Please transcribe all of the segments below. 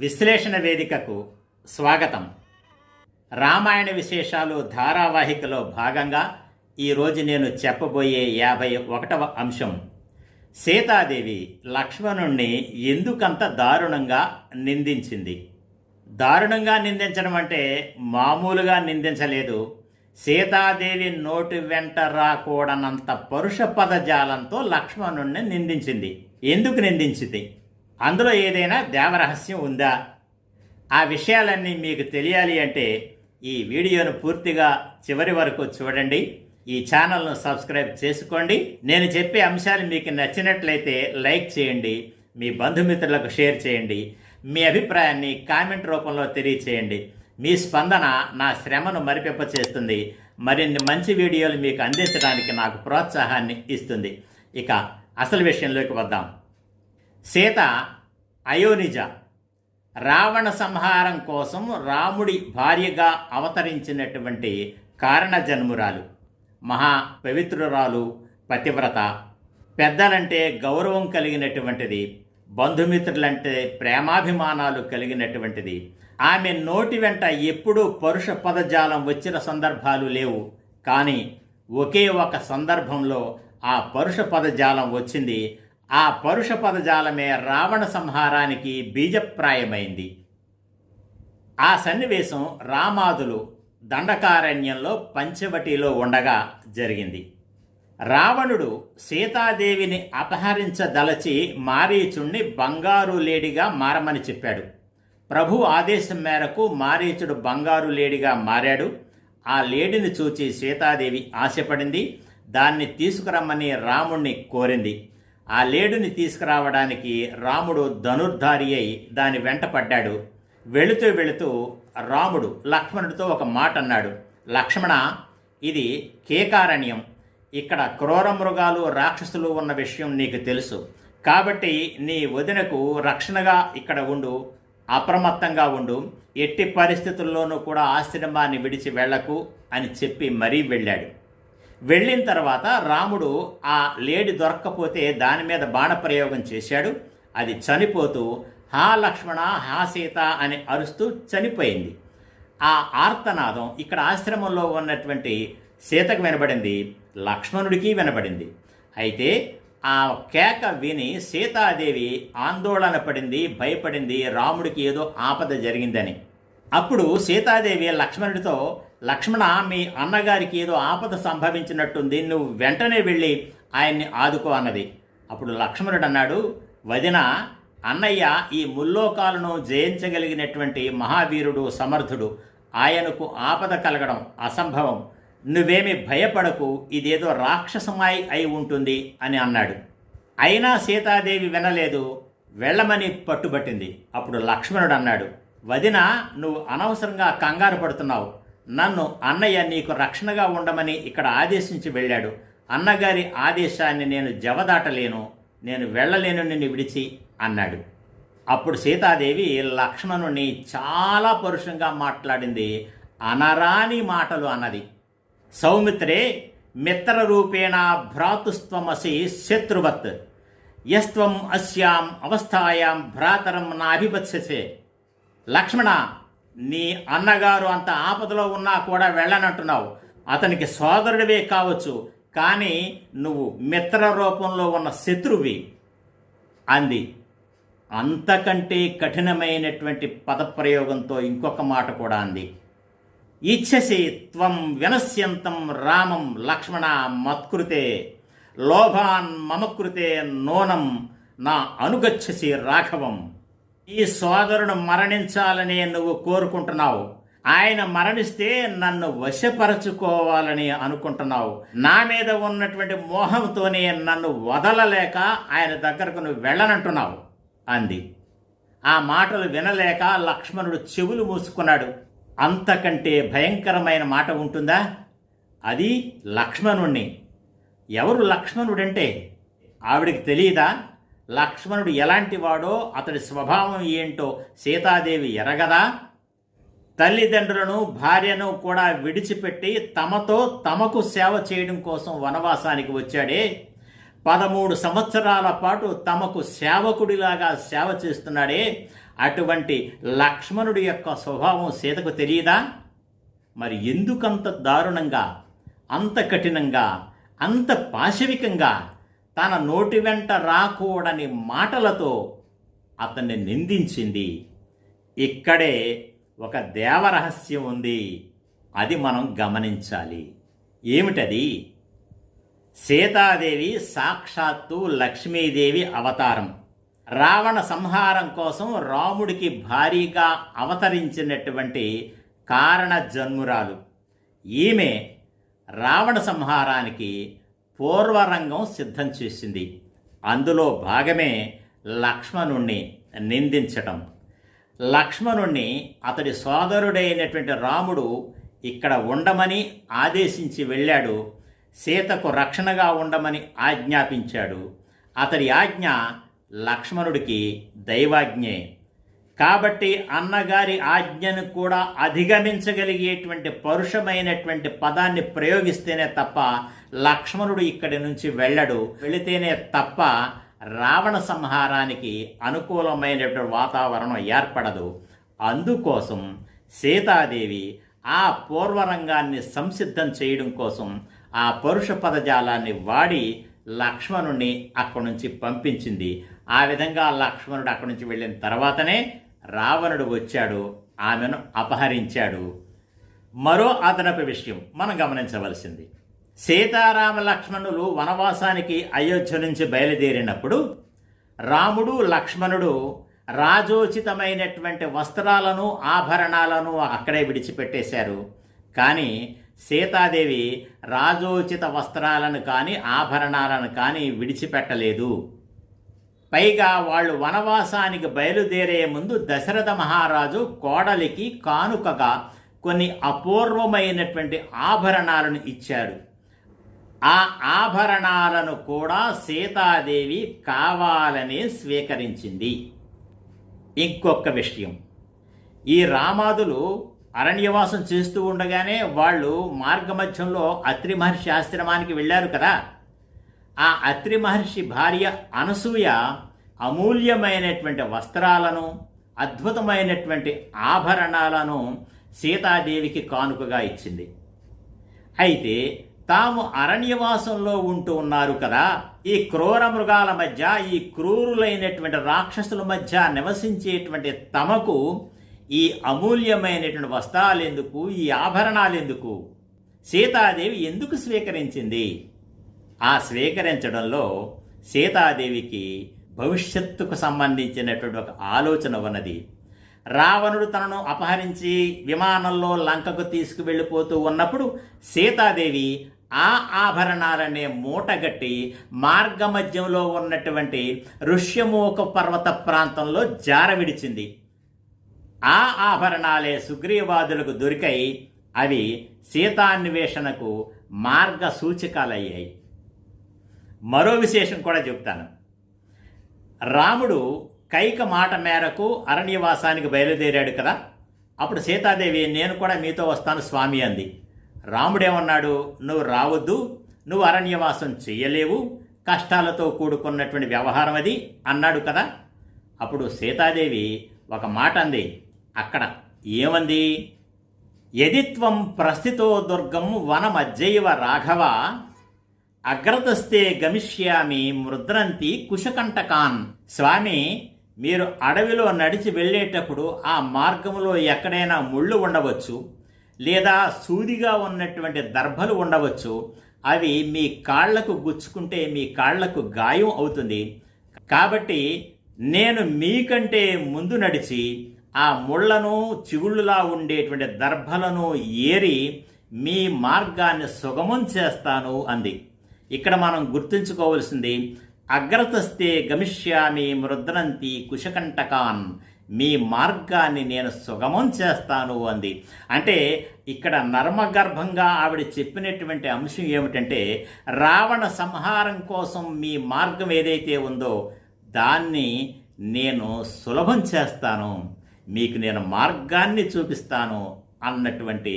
విశ్లేషణ వేదికకు స్వాగతం. రామాయణ విశేషాలు ధారావాహికలో భాగంగా ఈరోజు నేను చెప్పబోయే యాభై ఒకటవ అంశం. సీతాదేవి లక్ష్మణుణ్ణి ఎందుకంత దారుణంగా నిందించింది? దారుణంగా నిందించడం అంటే మామూలుగా నిందించలేదు. సీతాదేవి నోటి వెంట రాకూడనంత పరుష పదజాలంతో లక్ష్మణుణ్ణి నిందించింది. ఎందుకు నిందించింది? అందులో ఏదైనా దేవరహస్యం ఉందా? ఆ విషయాలన్నీ మీకు తెలియాలి అంటే ఈ వీడియోను పూర్తిగా చివరి వరకు చూడండి. ఈ ఛానల్ను సబ్స్క్రైబ్ చేసుకోండి. నేను చెప్పే అంశాలు మీకు నచ్చినట్లయితే లైక్ చేయండి. మీ బంధుమిత్రులకు షేర్ చేయండి. మీ అభిప్రాయాన్ని కామెంట్ రూపంలో తెలియచేయండి. మీ స్పందన నా శ్రమను మరిపింపచేస్తుంది. మరిన్ని మంచి వీడియోలు మీకు అందించడానికి నాకు ప్రోత్సాహాన్ని ఇస్తుంది. ఇక అసలు విషయంలోకి వద్దాం. సీత అయోనిజ రావణ సంహారం కోసం రాముడి భార్యగా అవతరించినటువంటి కారణజన్మురాలు మహా పవిత్రురాలు పతివ్రత. పెద్దలంటే గౌరవం కలిగినటువంటిది బంధుమిత్రులంటే ప్రేమాభిమానాలు కలిగినటువంటిది. ఆమె నోటి వెంట ఎప్పుడూ పరుష పదజాలం వచ్చిన సందర్భాలు లేవు. కానీ ఒకే ఒక సందర్భంలో ఆ పరుష పదజాలం వచ్చింది. ఆ పరుష పదజాలమే రావణ సంహారానికి బీజప్రాయమైంది. ఆ సన్నివేశం రామాదులు దండకారణ్యంలో పంచవటిలో ఉండగా జరిగింది. రావణుడు సీతాదేవిని అపహరించదలచి మారీచుణ్ణి బంగారు లేడిగా మారమని చెప్పాడు. ప్రభు ఆదేశం మేరకు మారీచుడు బంగారు లేడిగా మారాడు. ఆ లేడిని చూచి సీతాదేవి ఆశపడింది. దాన్ని తీసుకురమ్మని రాముణ్ణి కోరింది. ఆ లేడుని తీసుకురావడానికి రాముడు ధనుర్ధారి అయి దాని వెంట పడ్డాడు. వెళుతూ వెళుతూ రాముడు లక్ష్మణుడితో ఒక మాట అన్నాడు. లక్ష్మణ ఇది కేకారణ్యం. ఇక్కడ క్రూర మృగాలు రాక్షసులు ఉన్న విషయం నీకు తెలుసు. కాబట్టి నీ వదినకు రక్షణగా ఇక్కడ ఉండు అప్రమత్తంగా ఉండు. ఎట్టి పరిస్థితుల్లోనూ కూడా ఆశ్రమాన్ని విడిచి వెళ్ళకు అని చెప్పి మరీ వెళ్ళాడు. వెళ్ళిన తర్వాత రాముడు ఆ లేడి దొరక్కపోతే దాని మీద బాణప్రయోగం చేశాడు. అది చనిపోతూ హా లక్ష్మణ హా సీత అని అరుస్తూ చనిపోయింది. ఆ ఆర్తనాదం ఇక్కడ ఆశ్రమంలో ఉన్నటువంటి సీతకు వినబడింది లక్ష్మణుడికి వినబడింది. అయితే ఆ కేక విని సీతాదేవి ఆందోళన పడింది భయపడింది రాముడికి ఏదో ఆపద జరిగిందని. అప్పుడు సీతాదేవి లక్ష్మణుడితో లక్ష్మణ మీ అన్నగారికి ఏదో ఆపద సంభవించినట్టుంది నువ్వు వెంటనే వెళ్ళి ఆయన్ని ఆదుకో అన్నది. అప్పుడు లక్ష్మణుడు అన్నాడు వదిన అన్నయ్య ఈ ముల్లోకాలను జయించగలిగినటువంటి మహావీరుడు సమర్థుడు. ఆయనకు ఆపద కలగడం అసంభవం. నువ్వేమి భయపడకు ఇదేదో రాక్షసమాయి అయి ఉంటుంది అని అన్నాడు. అయినా సీతాదేవి వినలేదు వెళ్ళమని పట్టుబట్టింది. అప్పుడు లక్ష్మణుడు అన్నాడు వదిన నువ్వు అనవసరంగా కంగారు పడుతున్నావు. నన్ను అన్నయ్య నీకు రక్షణగా ఉండమని ఇక్కడ ఆదేశించి వెళ్ళాడు. అన్నగారి ఆదేశాన్ని నేను జవదాటలేను నేను వెళ్ళలేను నిన్ను విడిచి అన్నాడు. అప్పుడు సీతాదేవి లక్ష్మణుని చాలా పరుషంగా మాట్లాడింది. అనరాని మాటలు అన్నది. సౌమిత్రే మిత్రరూపేణ భ్రాతుస్త్వమసి శత్రువత్. యస్త్వం అస్యాం అవస్థాయాం భ్రాతరం నాభివత్ససే లక్ష్మణ నీ అన్నగారు అంత ఆపదలో ఉన్నా కూడా వెళ్ళనంటున్నావు. అతనికి సోదరుడివే కావచ్చు కానీ నువ్వు మిత్ర రూపంలో ఉన్న శత్రువి అంది. అంతకంటే కఠినమైనటువంటి పదప్రయోగంతో ఇంకొక మాట కూడా అంది. ఇచ్చసి త్వం వినశ్యంతం రామం లక్ష్మణ మత్కృతే లోభాన్ మమకృతే నూనం నా అనుగచ్చసి రాఘవం. ఈ సోదరుడు మరణించాలని నువ్వు కోరుకుంటున్నావు. ఆయన మరణిస్తే నన్ను వశపరచుకోవాలని అనుకుంటున్నావు. నా మీద ఉన్నటువంటి మోహంతోనే నన్ను వదలలేక ఆయన దగ్గరకు నువ్వు వెళ్ళనంటున్నావు అంది. ఆ మాటలు వినలేక లక్ష్మణుడు చెవులు మూసుకున్నాడు. అంతకంటే భయంకరమైన మాట ఉంటుందా? అది లక్ష్మణుణ్ణి. ఎవరు లక్ష్మణుడంటే? ఆవిడికి తెలియదా లక్ష్మణుడు ఎలాంటి వాడో అతడి స్వభావం ఏంటో సీతాదేవి ఎరగదా? తల్లిదండ్రులను భార్యను కూడా విడిచిపెట్టి తమతో తమకు సేవ చేయడం కోసం వనవాసానికి వచ్చాడే. పదమూడు సంవత్సరాల పాటు తమకు సేవకుడిలాగా సేవ చేస్తున్నాడే. అటువంటి లక్ష్మణుడి యొక్క స్వభావం సీతకు తెలియదా? మరి ఎందుకంత దారుణంగా అంత కఠినంగా అంత పాశవికంగా తన నోటి వెంట రాకూడని మాటలతో అతన్ని నిందించింది. ఇక్కడే ఒక దేవరహస్యం ఉంది. అది మనం గమనించాలి. ఏమిటది? సీతాదేవి సాక్షాత్తు లక్ష్మీదేవి అవతారం. రావణ సంహారం కోసం రాముడికి భారీగా అవతరించినటువంటి కారణ జన్మురాలు. ఈమె రావణ సంహారానికి పూర్వరంగం సిద్ధం చేసింది. అందులో భాగమే లక్ష్మణుణ్ణి నిందించటం. లక్ష్మణుణ్ణి అతడి సోదరుడైనటువంటి రాముడు ఇక్కడ ఉండమని ఆదేశించి వెళ్ళాడు. సీతకు రక్షణగా ఉండమని ఆజ్ఞాపించాడు. అతడి ఆజ్ఞ లక్ష్మణుడికి దైవాజ్ఞే. కాబట్టి అన్నగారి ఆజ్ఞను కూడా అధిగమించగలిగేటువంటి పరుషమైనటువంటి పదాన్ని ప్రయోగిస్తేనే తప్ప లక్ష్మణుడు ఇక్కడి నుంచి వెళ్ళడు. వెళితేనే తప్ప రావణ సంహారానికి అనుకూలమైనటువంటి వాతావరణం ఏర్పడదు. అందుకోసం సీతాదేవి ఆ పూర్వరంగాన్ని సంసిద్ధం చేయడం కోసం ఆ పరుష పదజాలాన్ని వాడి లక్ష్మణుణ్ణి అక్కడి నుంచి పంపించింది. ఆ విధంగా లక్ష్మణుడు అక్కడి నుంచి వెళ్ళిన తర్వాతనే రావణుడు వచ్చాడు ఆమెను అపహరించాడు. మరో అదనపు విషయం మనం గమనించవలసింది. సీతారామ లక్ష్మణులు వనవాసానికి అయోధ్య నుంచి బయలుదేరినప్పుడు రాముడు లక్ష్మణుడు రాజోచితమైనటువంటి వస్త్రాలను ఆభరణాలను అక్కడే విడిచిపెట్టేశారు. కానీ సీతాదేవి రాజోచిత వస్త్రాలను కానీ ఆభరణాలను కానీ విడిచిపెట్టలేదు. పైగా వాళ్ళు వనవాసానికి బయలుదేరే ముందు దశరథ మహారాజు కోడలికి కానుకగా కొన్ని అపూర్వమైనటువంటి ఆభరణాలను ఇచ్చారు ఆ ఆభరణాలను కూడా సీతాదేవి కావాలని స్వీకరించింది. ఇంకొక విషయం. ఈ రామాదులు అరణ్యవాసం చేస్తూ ఉండగానే వాళ్ళు మార్గమధ్యంలో అత్రి మహర్షి ఆశ్రమానికి వెళ్ళారు కదా. ఆ అత్రి మహర్షి భార్య అనసూయ అమూల్యమైనటువంటి వస్త్రాలను అద్భుతమైనటువంటి ఆభరణాలను సీతాదేవికి కానుకగా ఇచ్చింది. అయితే తాము అరణ్యవాసంలో ఉంటూ ఉన్నారు కదా ఈ క్రూర మృగాల మధ్య ఈ క్రూరులైనటువంటి రాక్షసుల మధ్య నివసించేటువంటి తమకు ఈ అమూల్యమైనటువంటి వస్త్రాలు ఎందుకు ఈ ఆభరణాలు ఎందుకు సీతాదేవి ఎందుకు స్వీకరించింది? ఆ స్వీకరించడంలో సీతాదేవికి భవిష్యత్తుకు సంబంధించినటువంటి ఒక ఆలోచన ఉన్నది. రావణుడు తనను అపహరించి విమానంలో లంకకు తీసుకువెళ్ళిపోతూ ఉన్నప్పుడు సీతాదేవి ఆ ఆభరణాలనే మూటగట్టి మార్గమధ్యంలో ఉన్నటువంటి ఋష్యమూక పర్వత ప్రాంతంలో జారవిడిచింది ఆ ఆభరణాలే సుగ్రీవాదులకు దొరికై అవి సీతాన్వేషణకు మార్గ సూచికాలయ్యాయి మరో విశేషం కూడా చెప్తాను. రాముడు కైక మాట మేరకు అరణ్యవాసానికి బయలుదేరాడు కదా. అప్పుడు సీతాదేవి నేను కూడా మీతో వస్తాను స్వామి అంది. రాముడేమన్నాడు నువ్వు రావద్దు నువ్వు అరణ్యవాసం చెయ్యలేవు కష్టాలతో కూడుకున్నటువంటి వ్యవహారం అది అన్నాడు కదా. అప్పుడు సీతాదేవి ఒక మాట అంది. అక్కడ ఏమంది? యదిత్వం ప్రస్థితో దుర్గం వనమజ్జైవ రాఘవ అగ్రతస్తే గమిష్యామి మృద్రంతి కుశకంటకాన్. స్వామి మీరు అడవిలో నడిచి వెళ్ళేటప్పుడు ఆ మార్గంలో ఎక్కడైనా ముళ్ళు ఉండవచ్చు లేదా సూదిగా ఉన్నటువంటి దర్భలు ఉండవచ్చు. అవి మీ కాళ్ళకు గుచ్చుకుంటే మీ కాళ్ళకు గాయం అవుతుంది. కాబట్టి నేను మీకంటే ముందు నడిచి ఆ ముళ్ళను చిగుళ్ళులా ఉండేటువంటి దర్భలను ఏరి మీ మార్గాన్ని సుగమం చేస్తాను అంది. ఇక్కడ మనం గుర్తుంచుకోవలసింది అగ్రతస్తే గమిష్యామి మృద్రంతి కుశకంటకాన్ మీ మార్గాన్ని నేను సుగమం చేస్తాను అంది. అంటే ఇక్కడ నర్మగర్భంగా ఆవిడ చెప్పినటువంటి అంశం ఏమిటంటే రావణ సంహారం కోసం మీ మార్గం ఏదైతే ఉందో దాన్ని నేను సులభం చేస్తాను. మీకు నేను మార్గాన్ని చూపిస్తాను అన్నటువంటి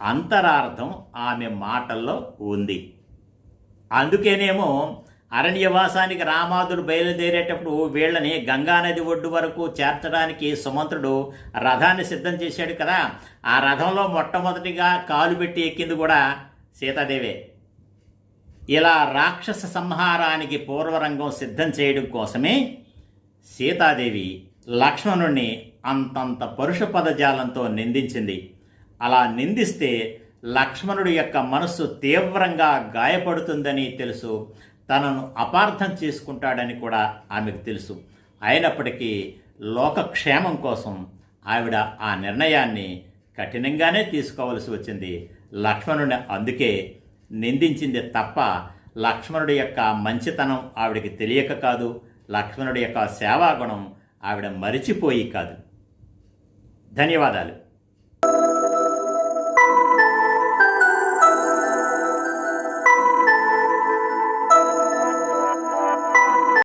అంతరార్థం ఆమె మాటల్లో ఉంది. అందుకేనేమో అరణ్యవాసానికి రామాదులు బయలుదేరేటప్పుడు వీళ్ళని గంగానది ఒడ్డు వరకు చేర్చడానికి సుమంత్రుడు రథాన్ని సిద్ధం చేశాడు కదా. ఆ రథంలో మొట్టమొదటిగా కాలు పెట్టి ఎక్కింది కూడా సీతాదేవే. ఇలా రాక్షస సంహారానికి పూర్వరంగం సిద్ధం చేయడం కోసమే సీతాదేవి లక్ష్మణుణ్ణి అంతంత పరుష పదజాలంతో నిందించింది. అలా నిందిస్తే లక్ష్మణుడి యొక్క మనస్సు తీవ్రంగా గాయపడుతుందని తెలుసు. తనను అపార్థం చేసుకుంటాడని కూడా ఆమెకు తెలుసు. అయినప్పటికీ లోకక్షేమం కోసం ఆవిడ ఆ నిర్ణయాన్ని కఠినంగానే తీసుకోవలసి వచ్చింది. లక్ష్మణుడిని అందుకే నిందించింది తప్ప లక్ష్మణుడి యొక్క మంచితనం ఆవిడకి తెలియక కాదు. లక్ష్మణుడి యొక్క సేవాగుణం ఆవిడ మరిచిపోయి కాదు. ధన్యవాదాలు.